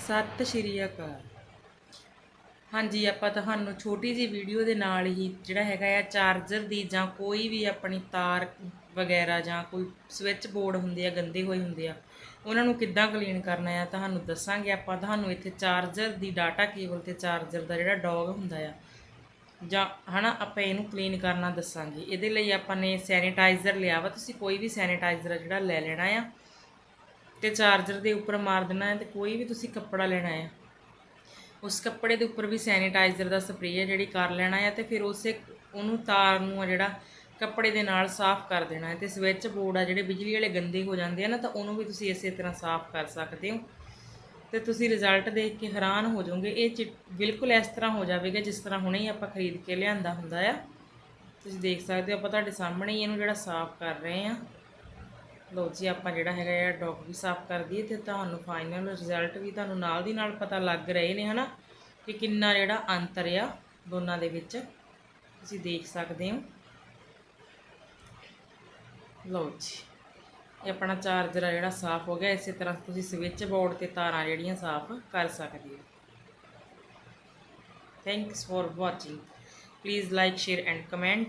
ਸਤਿ ਸ਼੍ਰੀ ਅਕਾਲ। ਹਾਂਜੀ, ਆਪਾਂ ਤੁਹਾਨੂੰ ਛੋਟੀ ਜੀ ਵੀਡੀਓ ਦੇ ਨਾਲ ਹੀ ਜਿਹੜਾ ਹੈਗਾ ਆ ਚਾਰਜਰ ਦੀ ਜਾਂ ਕੋਈ ਵੀ ਆਪਣੀ ਤਾਰ ਵਗੈਰਾ ਜਾਂ ਕੋਈ ਸਵਿਚ ਬੋਰਡ ਹੁੰਦੇ ਆ, ਗੰਦੇ ਹੋਏ ਹੁੰਦੇ ਆ, ਉਹਨਾਂ ਨੂੰ ਕਿੱਦਾਂ ਕਲੀਨ ਕਰਨਾ ਆ ਤੁਹਾਨੂੰ ਦੱਸਾਂਗੇ ਆਪਾਂ। ਤੁਹਾਨੂੰ ਇੱਥੇ ਚਾਰਜਰ ਦੀ ਡਾਟਾ ਕੇਬਲ ਤੇ ਚਾਰਜਰ ਦਾ ਜਿਹੜਾ ਡੌਗ ਹੁੰਦਾ ਆ, ਜਾਂ ਹਨਾ ਆਪਾਂ ਇਹਨੂੰ ਕਲੀਨ ਕਰਨਾ ਦੱਸਾਂਗੇ। ਇਹਦੇ ਲਈ ਆਪਾਂ ਨੇ ਸੈਨੀਟਾਈਜ਼ਰ ਲਿਆ ਵਾ, ਤੁਸੀਂ ਕੋਈ ਵੀ ਸੈਨੀਟਾਈਜ਼ਰ ਜਿਹੜਾ ਲੈ ਲੈਣਾ ਆ। ਤੇ ਚਾਰਜਰ ਦੇ ਉੱਪਰ ਮਾਰ ਦੇਣਾ ਹੈ ਤੇ ਕੋਈ ਵੀ ਤੁਸੀਂ ਕੱਪੜਾ ਲੈਣਾ ਹੈ। ਉਸ ਕੱਪੜੇ ਦੇ ਉੱਪਰ ਵੀ ਸੈਨੀਟਾਈਜ਼ਰ ਦਾ ਸਪਰੇਅ ਹੈ ਜਿਹੜੀ ਕਰ ਲੈਣਾ ਹੈ ਤੇ ਫਿਰ ਉਸੇ ਉਹਨੂੰ ਤਾਰ ਨੂੰ ਆ ਜਿਹੜਾ ਕੱਪੜੇ ਦੇ ਨਾਲ ਸਾਫ਼ ਕਰ ਦੇਣਾ ਹੈ ਤੇ ਸਵਿਚ ਬੋਰਡ ਆ ਜਿਹੜੇ ਬਿਜਲੀ ਵਾਲੇ ਗੰਦੇ ਹੋ ਜਾਂਦੇ ਆ ਨਾ, ਤਾਂ ਉਹਨੂੰ ਵੀ ਤੁਸੀਂ ਇਸੇ ਤਰ੍ਹਾਂ ਸਾਫ਼ ਕਰ ਸਕਦੇ ਹੋ। ਤੇ ਤੁਸੀਂ ਰਿਜ਼ਲਟ ਦੇਖ ਕੇ ਹੈਰਾਨ ਹੋ ਜਾਓਗੇ। ਇਹ ਚਿ- ਬਿਲਕੁਲ ਇਸ ਤਰ੍ਹਾਂ ਹੋ ਜਾਵੇਗਾ ਜਿਸ ਤਰ੍ਹਾਂ ਹੁਣੇ ਹੀ ਆਪਾਂ ਖਰੀਦ ਕੇ ਲਿਆਂਦਾ ਹੁੰਦਾ ਆ। ਤੁਸੀਂ ਦੇਖ ਸਕਦੇ ਹੋ, ਆਪਾਂ ਤੁਹਾਡੇ ਸਾਹਮਣੇ ਹੀ ਇਹਨੂੰ ਜਿਹੜਾ ਸਾਫ਼ ਕਰ ਰਹੇ ਆ ਲੋ ਜੀ, ਆਪਾਂ ਜਿਹੜਾ ਹੈਗਾ ਆ ਡੌਗ ਵੀ ਸਾਫ਼ ਕਰ ਦਈਏ ਤੇ ਤੁਹਾਨੂੰ ਫਾਈਨਲ ਰਿਜ਼ਲਟ ਵੀ ਤੁਹਾਨੂੰ ਨਾਲ ਦੀ ਨਾਲ ਪਤਾ ਲੱਗ ਰਹੇ ਨੇ, ਹਨਾ? ਕਿ ਕਿੰਨਾ ਜਿਹੜਾ ਅੰਤਰ ਆ ਦੋਨਾਂ ਦੇ ਵਿੱਚ। ਤੁਸੀਂ ਦੇਖ ਸਕਦੇ ਹੋ। ਲਓ ਜੀ, ਇਹ ਆਪਣਾ ਚਾਰਜਰ ਆ ਜਿਹੜਾ ਸਾਫ਼ ਹੋ ਗਿਆ। ਇਸੇ ਤਰ੍ਹਾਂ ਤੁਸੀਂ ਸਵਿਚ ਬੋਰਡ ਤੇ ਤਾਰਾਂ ਜਿਹੜੀਆਂ ਸਾਫ਼ ਕਰ ਸਕਦੇ ਹੋ। Thanks for watching please like share and comment